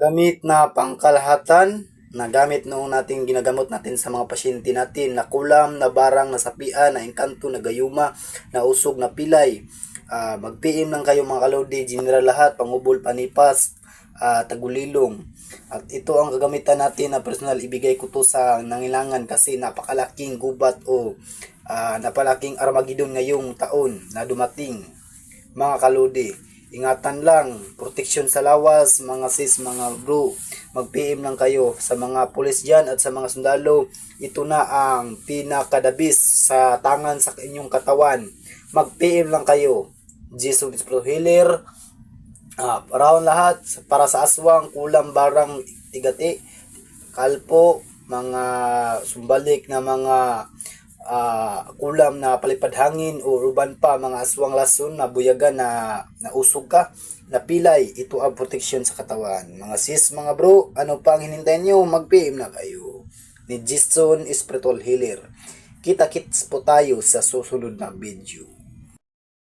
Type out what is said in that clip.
Gamit na pangkalahatan na gamit noong nating ginagamot natin sa mga pasyente natin na kulam, na barang, na sapian, na engkanto, na gayuma, na usog, na pilay. Ah, mag-PM lang kayo mga kalodi, general lahat, pangubol, panipas, ah, tagulilong. At ito ang gagamitan natin na personal ibigay ko to sa nangilangan kasi napakalaking gubat o ah, napalaking Armageddon ngayong taon na dumating mga kalodi. Ingatan lang, proteksyon sa lawas, mga sis, mga bro. Mag-PM lang kayo sa mga pulis dyan at sa mga sundalo. Ito na ang pinakadabis sa tangan sa inyong katawan. Mag-PM lang kayo. Jesus Pro Healer. Ah, paraon lahat para sa aswang, kulang, barang, tigati, kalpo, mga sumbalik na mga ah, kulam na palipad hangin o uban pa mga aswang lason na buyagan na nausog ka na pilay ito ang proteksyon sa katawan. Mga sis mga bro ano pa ang hinintay nyo mag PM na kayo. Ni Jason Spiritual Healer kita kits po tayo sa susunod na video